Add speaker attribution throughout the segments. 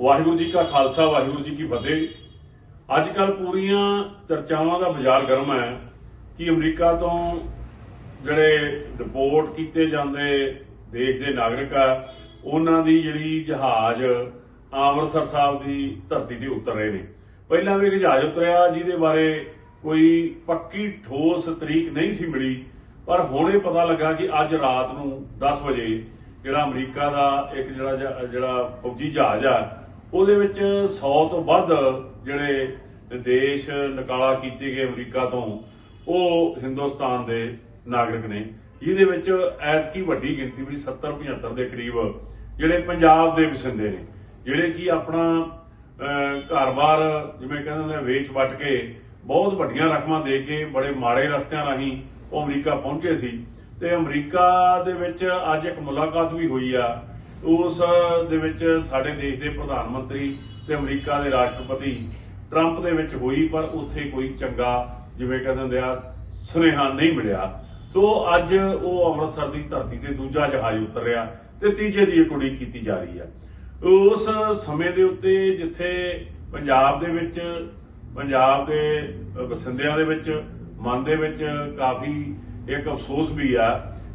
Speaker 1: ਵਾਹਿਗੁਰੂ ਜੀ ਕਾ ਖਾਲਸਾ, ਵਾਹਿਗੁਰੂ ਜੀ ਕੀ ਫਤਿਹ। ਅੱਜ ਕੱਲ ਪੂਰੀਆਂ ਚਰਚਾਵਾਂ ਦਾ ਬਾਜ਼ਾਰ ਗਰਮ ਹੈ ਕਿ ਅਮਰੀਕਾ ਤੋਂ ਜਿਹੜੇ ਰਿਪੋਰਟ ਕੀਤੇ ਜਾਂਦੇ ਦੇਸ਼ ਦੇ ਨਾਗਰਿਕ ਆ, ਉਹਨਾਂ ਦੀ ਜਿਹੜੀ ਜਹਾਜ਼ ਅੰਮ੍ਰਿਤਸਰ ਸਾਹਿਬ ਦੀ ਧਰਤੀ ਤੇ ਉਤਰ ਰਹੇ ਨੇ। ਪਹਿਲਾਂ ਵੀ ਜਹਾਜ਼ ਉਤਰਿਆ, ਜਿਹਦੇ ਬਾਰੇ ਕੋਈ ਪੱਕੀ ਠੋਸ ਤਰੀਕ ਨਹੀਂ ਸੀ ਮਿਲੀ, ਪਰ ਹੁਣ ਇਹ ਪਤਾ ਲੱਗਾ ਕਿ ਅੱਜ ਰਾਤ ਨੂੰ 10 ਵਜੇ ਜਿਹੜਾ ਅਮਰੀਕਾ ਦਾ ਇੱਕ ਜਿਹੜਾ ਜਿਹੜਾ ਫੌਜੀ ਜਹਾਜ਼ ਆ ਉਹਦੇ ਵਿੱਚ 100 ਤੋਂ ਵੱਧ ਜਿਹੜੇ ਦੇਸ਼ ਨਕਾਲਾ ਕੀਤੇ ਗਏ ਅਮਰੀਕਾ ਤੋਂ, ਉਹ ਹਿੰਦੁਸਤਾਨ ਦੇ ਨਾਗਰਿਕ ਨੇ। ਜਿਹਦੇ ਵਿੱਚ ਐਤਕੀ ਵੱਡੀ ਗਿਣਤੀ ਵੀ 70 75 ਦੇ ਕਰੀਬ ਜਿਹੜੇ ਪੰਜਾਬ ਦੇ ਵਸਿੰਦੇ ਨੇ, ਜਿਹੜੇ ਕਿ ਆਪਣਾ ਘਰ-ਬਾਰ ਜਿਵੇਂ ਕਹਿੰਦੇ ਨੇ ਵੇਚ ਵਟ ਕੇ ਬਹੁਤ ਵੱਡੀਆਂ ਰਕਮਾਂ ਦੇ ਕੇ ਬੜੇ ਮਾੜੇ ਰਸਤਿਆਂ ਰਾਹੀਂ ਉਹ ਅਮਰੀਕਾ ਪਹੁੰਚੇ ਸੀ। ਤੇ ਅਮਰੀਕਾ ਦੇ ਵਿੱਚ ਅੱਜ ਇੱਕ ਮੁਲਾਕਾਤ ਵੀ ਹੋਈ ਆ ਉਸ ਦੇ ਵਿੱਚ ਸਾਡੇ ਦੇਸ਼ ਦੇ ਪ੍ਰਧਾਨ ਮੰਤਰੀ ਤੇ ਅਮਰੀਕਾ ਦੇ ਰਾਸ਼ਟਰਪਤੀ ਟਰੰਪ ਦੇ ਵਿੱਚ ਹੋਈ, ਪਰ ਉੱਥੇ ਕੋਈ ਚੰਗਾ, ਜਿਵੇਂ ਕਹਿੰਦੇ ਹੁੰਦੇ ਆ, ਸੁਨੇਹਾ ਨਹੀਂ ਮਿਲਿਆ। ਸੋ ਅੱਜ ਉਹ ਅੰਮ੍ਰਿਤਸਰ ਦੀ ਧਰਤੀ ਤੇ ਦੂਜਾ ਜਹਾਜ਼ ਉਤਰਿਆ ਤੇ ਤੀਜੇ ਦੀ ਕੁੜੀ ਕੀਤੀ ਜਾ ਰਹੀ ਹੈ। ਉਸ ਸਮੇਂ ਦੇ ਉੱਤੇ ਜਿੱਥੇ ਪੰਜਾਬ ਦੇ ਵਿੱਚ, ਪੰਜਾਬ ਦੇ ਵਸਿੰਦਿਆਂ ਦੇ ਵਿੱਚ, ਮਨ ਦੇ ਵਿੱਚ ਕਾਫੀ ਇੱਕ ਅਫਸੋਸ ਵੀ ਆ,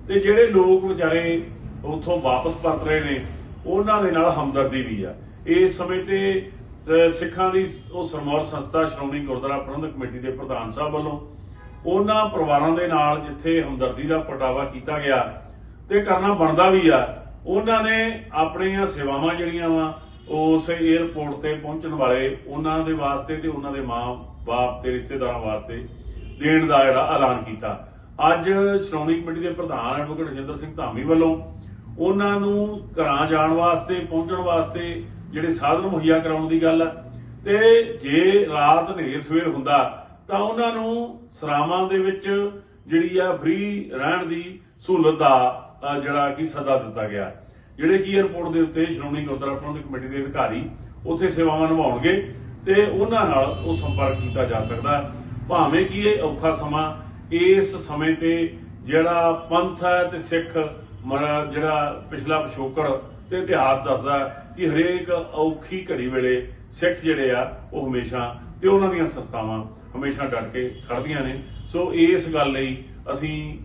Speaker 1: ਤੇ ਜਿਹੜੇ ਲੋਕ ਵਿਚਾਰੇ ਉਥੋਂ ਵਾਪਸ ਪਰਤ ਰਹੇ ਨੇ। ਉਹਨਾਂ ਦੇ ਨਾਲ ਹਮਦਰਦੀ ਵੀ ਆ। ਇਸ ਸਮੇਂ ਤੇ ਸਿੱਖਾਂ ਦੀ ਉਹ ਸਰਮੌਰ ਸੰਸਥਾ ਸ਼੍ਰੋਮਣੀ ਗੁਰਦੁਆਰਾ ਪ੍ਰਬੰਧਕ ਕਮੇਟੀ ਦੇ ਪ੍ਰਧਾਨ ਸਾਹਿਬ ਵੱਲੋਂ ਉਹਨਾਂ ਪਰਿਵਾਰਾਂ ਦੇ ਨਾਲ ਜਿੱਥੇ ਹਮਦਰਦੀ ਦਾ ਪ੍ਰਗਟਾਵਾ ਕੀਤਾ ਗਿਆ ਤੇ ਕਰਨਾ ਬਣਦਾ ਵੀ ਆ, ਉਹਨਾਂ ਨੇ ਆਪਣੀਆਂ ਸੇਵਾਵਾਂ ਜਿਹੜੀਆਂ ਵਾ ਉਸ 에ਅਰਪੋਰਟ ਤੇ ਪਹੁੰਚਣ ਵਾਲੇ ਉਹਨਾਂ ਦੇ ਵਾਸਤੇ ਤੇ ਉਹਨਾਂ ਦੇ ਮਾਂ-ਬਾਪ ਤੇ ਰਿਸ਼ਤੇਦਾਰਾਂ ਵਾਸਤੇ ਦੇਣ ਦਾ ਜਿਹੜਾ ਐਲਾਨ ਕੀਤਾ। ਅੱਜ ਸ਼੍ਰੋਮਣੀ ਕਮੇਟੀ ਦੇ ਪ੍ਰਧਾਨ ਐਡਵੋਕੇਟ ਰਜਿੰਦਰ ਸਿੰਘ ਧਾਮੀ ਵੱਲੋਂ ਉਹਨਾਂ ਨੂੰ ਘਰਾਂ ਜਾਣ ਵਾਸਤੇ, ਪਹੁੰਚਣ ਵਾਸਤੇ ਜਿਹੜੇ ਸਾਧਨ ਮੁਹੱਈਆ ਕਰਾਉਣ ਦੀ ਗੱਲ ਹੈ ਤੇ ਜੇ ਰਾਤ ਹਨੇਰ ਸਵੇਰ ਹੁੰਦਾ, ਤਾਂ ਉਹਨਾਂ ਨੂੰ ਸਰਾਵਾਂ ਦੇ ਵਿੱਚ ਜਿਹੜੀ ਆ ਫ੍ਰੀ ਰਹਿਣ ਦੀ ਸਹੂਲਤ ਦਾ ਜਿਹੜਾ ਕਿ ਸੱਦਾ ਦਿੱਤਾ ਗਿਆ। ਜਿਹੜੇ ਕਿ 에ਅਰਪੋਰਟ ਦੇ ਉੱਤੇ ਸ਼੍ਰੋਮਣੀ ਗੁਰਦੁਆਰਾ ਪ੍ਰਬੰਧਕ ਕਮੇਟੀ ਦੇ ਅਧਿਕਾਰੀ ਉੱਥੇ ਸੇਵਾਵਾਂ ਨਿਭਾਉਣਗੇ ਤੇ ਉਹਨਾਂ ਨਾਲ ਉਹ ਸੰਪਰਕ ਕੀਤਾ ਜਾ ਸਕਦਾ। ਭਾਵੇਂ ਕਿ ਇਹ ਔਖਾ ਸਮਾਂ, ਇਸ ਸਮੇਂ ਤੇ ਜਿਹੜਾ ਪੰਥ ਹੈ ਤੇ ਸਿੱਖ ਮਰਾ ਜਿਹੜਾ ਪਿਛਲਾ ਪਿਛੋਕੜ ਤੇ ਇਤਿਹਾਸ ਦੱਸਦਾ ਕਿ ਹਰੇਕ ਔਖੀ ਘੜੀ ਵੇਲੇ ਸਿੱਖ ਜਿਹੜੇ ਆ, ਉਹ ਹਮੇਸ਼ਾ ਤੇ ਉਹਨਾਂ ਦੀਆਂ ਸੰਸਥਾਵਾਂ ਹਮੇਸ਼ਾ ਡਟ ਕੇ ਖੜਦੀਆਂ ਨੇ। ਸੋ ਇਸ ਗੱਲ ਲਈ ਅਸੀਂ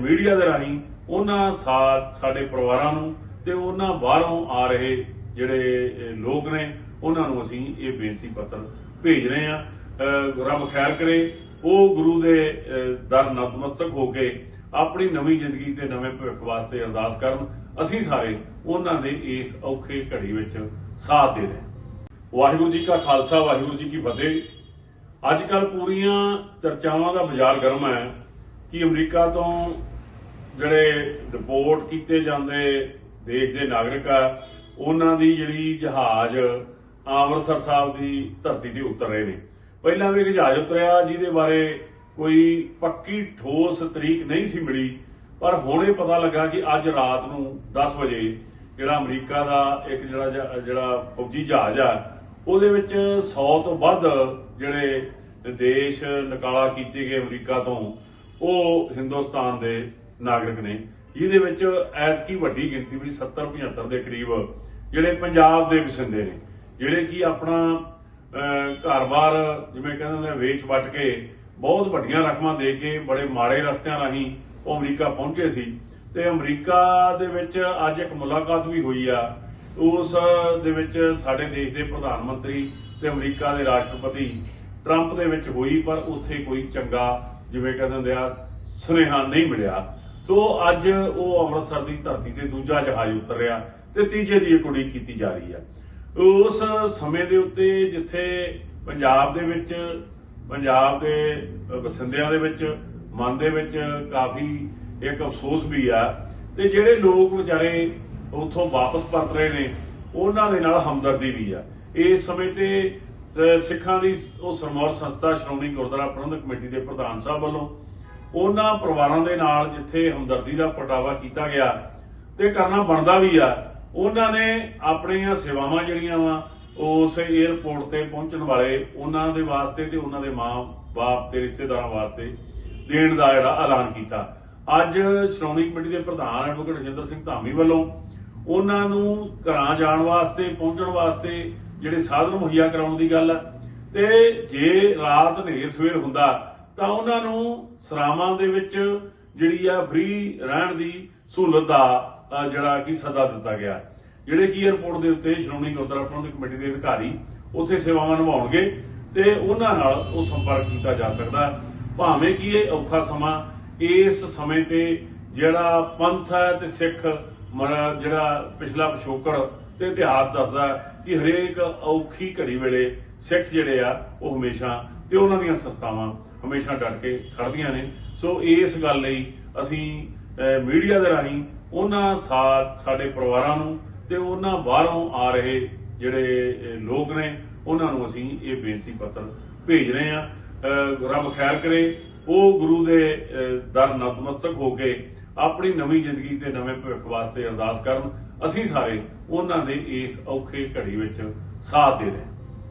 Speaker 1: ਮੀਡੀਆ ਦੇ ਰਾਹੀਂ ਉਹਨਾਂ ਸਾਥ ਸਾਡੇ ਪਰਿਵਾਰਾਂ ਨੂੰ ਤੇ ਉਹਨਾਂ ਬਾਹਰੋਂ ਆ ਰਹੇ ਜਿਹੜੇ ਲੋਕ ਨੇ, ਉਹਨਾਂ ਨੂੰ ਅਸੀਂ ਇਹ ਬੇਨਤੀ ਪੱਤਰ ਭੇਜ ਰਹੇ ਹਾਂ। ਰੱਬ ਖੈਰ ਕਰੇ, ਉਹ ਗੁਰੂ ਦੇ ਦਰ ਨਤਮਸਤਕ ਹੋ ਕੇ ਆਪਣੀ ਨਵੀਂ ਜ਼ਿੰਦਗੀ ਤੇ ਨਵੇਂ ਭਵਿੱਖ ਵਾਸਤੇ ਅਰਦਾਸ ਕਰਨ, ਅਸੀਂ ਸਾਰੇ ਉਹਨਾਂ ਦੇ ਇਸ ਔਖੇ ਘੜੀ ਵਿੱਚ ਸਾਥ ਦੇ ਰਹੇ ਵਾਹਿਗੁਰੂ ਜੀ ਕਾ ਖਾਲਸਾ, ਵਾਹਿਗੁਰੂ ਜੀ ਕੀ ਫਤਿਹ। ਅੱਜ ਕੱਲ ਪੂਰੀਆਂ ਚਰਚਾਵਾਂ ਦਾ ਬਾਜ਼ਾਰ ਗਰਮ ਹੈ ਕਿ ਅਮਰੀਕਾ ਤੋਂ ਜਿਹੜੇ ਰਿਪੋਰਟ ਕੀਤੇ ਜਾਂਦੇ ਦੇਸ਼ ਦੇ ਨਾਗਰਿਕ ਆ, ਉਹਨਾਂ ਦੀ ਜਿਹੜੀ ਜਹਾਜ਼ ਅੰਮ੍ਰਿਤਸਰ ਸਾਹਿਬ ਦੀ ਧਰਤੀ ਤੇ ਉਤਰ ਰਹੇ ਨੇ। ਪਹਿਲਾਂ ਵੀ ਜਹਾਜ਼ ਉਤਰਿਆ, ਜਿਹਦੇ ਬਾਰੇ ਕੋਈ ਪੱਕੀ ਠੋਸ ਤਰੀਕ ਨਹੀਂ ਸੀ ਮਿਲੀ ਪਰ ਹੁਣ ਇਹ ਪਤਾ ਲੱਗਾ ਕਿ ਅੱਜ ਰਾਤ ਨੂੰ 10 ਵਜੇ ਜਿਹੜਾ ਅਮਰੀਕਾ ਦਾ ਇੱਕ ਜਿਹੜਾ ਜਿਹੜਾ ਫੌਜੀ ਜਹਾਜ਼ ਆ ਉਹਦੇ ਵਿੱਚ 100 ਤੋਂ ਵੱਧ ਜਿਹੜੇ ਦੇਸ਼ ਨਕਾਲਾ ਕੀਤੇ ਗਏ ਅਮਰੀਕਾ ਤੋਂ ਉਹ ਹਿੰਦੁਸਤਾਨ ਦੇ ਨਾਗਰਿਕ ਨੇ। ਜਿਹਦੇ ਵਿੱਚ ਐਤਕੀ ਵੱਡੀ ਗਿਣਤੀ ਵੀ 70 75 ਦੇ ਕਰੀਬ ਜਿਹੜੇ ਪੰਜਾਬ ਦੇ ਵਸਿੰਦੇ ਨੇ ਜਿਹੜੇ ਕਿ ਆਪਣਾ ਅਹ, ਘਰ-ਬਾਰ ਜਿਵੇਂ ਕਹਿੰਦੇ ਨੇ ਵੇਚ ਵਟ ਕੇ ਬਹੁਤ ਵੱਡੀਆਂ ਰਕਮਾਂ ਦੇ ਕੇ ਬੜੇ ਮਾੜੇ ਰਸਤਿਆਂ ਰਾਹੀਂ ਉਹ ਅਮਰੀਕਾ ਪਹੁੰਚੇ ਸੀ। ਤੇ ਅਮਰੀਕਾ ਦੇ ਵਿੱਚ ਅੱਜ ਇੱਕ ਮੁਲਾਕਾਤ ਵੀ ਹੋਈ ਆ। ਉਸ ਦੇ ਵਿੱਚ ਸਾਡੇ ਦੇਸ਼ ਦੇ ਪ੍ਰਧਾਨ ਮੰਤਰੀ ਤੇ ਅਮਰੀਕਾ ਦੇ ਰਾਸ਼ਟਰਪਤੀ ਟਰੰਪ ਦੇ ਵਿੱਚ ਹੋਈ, ਪਰ ਉੱਥੇ ਕੋਈ ਚੰਗਾ, ਜਿਵੇਂ ਕਹਿੰਦੇ ਹੁੰਦੇ ਆ, ਸੁਨੇਹਾ ਨਹੀਂ ਮਿਲਿਆ। ਸੋ ਅੱਜ ਉਹ ਅੰਮ੍ਰਿਤਸਰ ਦੀ ਧਰਤੀ ਤੇ ਦੂਜਾ ਜਹਾਜ਼ ਉਤਰ ਰਿਹਾ ਤੇ ਤੀਜੇ ਦੀ ਕੁੜੀ ਕੀਤੀ ਜਾ ਰਹੀ ਹੈ ਉਸ ਸਮੇਂ ਦੇ ਉੱਤੇ ਜਿੱਥੇ ਪੰਜਾਬ ਦੇ ਵਿੱਚ ਪੰਜਾਬ ਦੇ ਵਸਿੰਦਿਆਂ ਦੇ ਵਿੱਚ, ਮਨ ਦੇ ਵਿੱਚ ਕਾਫੀ ਇੱਕ ਅਫਸੋਸ ਵੀ ਆ। ਤੇ ਜਿਹੜੇ ਲੋਕ ਵਿਚਾਰੇ ਉੱਥੋਂ ਵਾਪਸ ਪਰਤ ਰਹੇ ਨੇ, ਉਹਨਾਂ ਦੇ ਨਾਲ ਹਮਦਰਦੀ ਵੀ ਆ। ਇਸ ਸਮੇਂ ਤੇ ਸਿੱਖਾਂ ਦੀ ਉਹ ਸਰਮੌਰ ਸੰਸਥਾ ਸ਼੍ਰੋਮਣੀ ਗੁਰਦੁਆਰਾ ਪ੍ਰਬੰਧਕ ਕਮੇਟੀ ਦੇ ਪ੍ਰਧਾਨ ਸਾਹਿਬ ਵੱਲੋਂ ਉਹਨਾਂ ਪਰਿਵਾਰਾਂ ਦੇ ਨਾਲ ਜਿੱਥੇ ਹਮਦਰਦੀ ਦਾ ਪ੍ਰਗਟਾਵਾ ਕੀਤਾ ਗਿਆ ਤੇ ਕਰਨਾ ਬਣਦਾ ਵੀ ਆ, ਉਹਨਾਂ ਨੇ ਆਪਣੀਆਂ ਸੇਵਾਵਾਂ ਜਿਹੜੀਆਂ ਵਾ ਉਸ 에ਅਰਪੋਰਟ ਤੇ ਪਹੁੰਚਣ ਵਾਲੇ ਉਹਨਾਂ ਦੇ ਵਾਸਤੇ ਤੇ ਉਹਨਾਂ ਦੇ ਮਾਂ-ਬਾਪ ਤੇ ਰਿਸ਼ਤੇਦਾਰਾਂ ਵਾਸਤੇ ਦੇਣ ਦਾ ਜਿਹੜਾ ਐਲਾਨ ਕੀਤਾ। ਅੱਜ ਸ਼੍ਰੋਮਣੀ ਕਮੇਟੀ ਦੇ ਪ੍ਰਧਾਨ ਐਡਵੋਕੇਟ ਰਜਿੰਦਰ ਸਿੰਘ ਧਾਮੀ ਵੱਲੋਂ ਉਹਨਾਂ ਨੂੰ ਘਰਾਂ ਜਾਣ ਵਾਸਤੇ, ਪਹੁੰਚਣ ਵਾਸਤੇ ਜਿਹੜੇ ਸਾਧਨ ਮੁਹੱਈਆ ਕਰਾਉਣ ਦੀ ਗੱਲ ਹੈ ਤੇ ਜੇ ਰਾਤ ਹਨੇਰ ਸਵੇਰ ਹੁੰਦਾ ਤਾਂ ਉਹਨਾਂ ਨੂੰ ਸਰਾਵਾਂ ਦੇ ਵਿੱਚ ਜਿਹੜੀ ਆ ਫ੍ਰੀ ਰਹਿਣ ਦੀ ਸਹੂਲਤ ਦਾ ਜਿਹੜਾ ਕਿ ਸੱਦਾ ਦਿੱਤਾ ਗਿਆ। ਜਿਹੜੇ ਕੀ 에ਅਰਪੋਰਟ ਦੇ ਉੱਤੇ ਸ਼੍ਰੋਮਣੀ ਗੁਰਦੁਆਰਾ ਪ੍ਰਬੰਧਕ ਕਮੇਟੀ ਦੇ ਅਧਿਕਾਰੀ ਉੱਥੇ ਸੇਵਾਵਾਂ ਨਿਭਾਉਣਗੇ ਤੇ ਉਹਨਾਂ ਨਾਲ ਉਹ ਸੰਪਰਕ ਕੀਤਾ ਜਾ ਸਕਦਾ। ਭਾਵੇਂ ਕਿ ਇਹ ਔਖਾ ਸਮਾਂ ਇਸ ਸਮੇਂ ਤੇ ਜਿਹੜਾ ਪੰਥ ਹੈ ਤੇ ਸਿੱਖ ਜਿਹੜਾ ਪਿਛਲਾ ਪਿਛੋਕੜ ਤੇ ਇਤਿਹਾਸ ਦੱਸਦਾ ਕਿ ਹਰੇਕ ਔਖੀ ਘੜੀ ਵੇਲੇ ਸਿੱਖ ਜਿਹੜੇ ਆ, ਉਹ ਹਮੇਸ਼ਾ ਤੇ ਉਹਨਾਂ ਦੀਆਂ ਸੰਸਥਾਵਾਂ ਹਮੇਸ਼ਾ ਡਟ ਕੇ ਖੜਦੀਆਂ ਨੇ। ਸੋ ਇਸ ਗੱਲ ਲਈ ਅਸੀਂ ਮੀਡੀਆ ਦੇ ਰਾਹੀਂ ਉਹਨਾਂ ਸਾਥ ਸਾਡੇ ਪਰਿਵਾਰਾਂ ਨੂੰ ਤੇ ਉਹਨਾਂ ਬਾਹਰੋਂ ਆ ਰਹੇ ਜਿਹੜੇ ਲੋਕ ਨੇ, ਉਹਨਾਂ ਨੂੰ ਅਸੀਂ ਇਹ ਬੇਨਤੀ ਪੱਤਰ ਭੇਜ ਰਹੇ ਹਾਂ। ਰੱਬ ਖੈਰ ਕਰੇ, ਉਹ ਗੁਰੂ ਦੇ ਦਰ ਨਤਮਸਤਕ ਹੋ ਕੇ ਆਪਣੀ ਨਵੀਂ ਜ਼ਿੰਦਗੀ ਤੇ ਨਵੇਂ ਭਵਿੱਖ ਵਾਸਤੇ ਅਰਦਾਸ ਕਰਨ, ਅਸੀਂ ਸਾਰੇ ਉਹਨਾਂ ਦੇ ਇਸ ਔਖੇ ਘੜੀ ਵਿੱਚ ਸਾਥ ਦੇ ਰਹੇ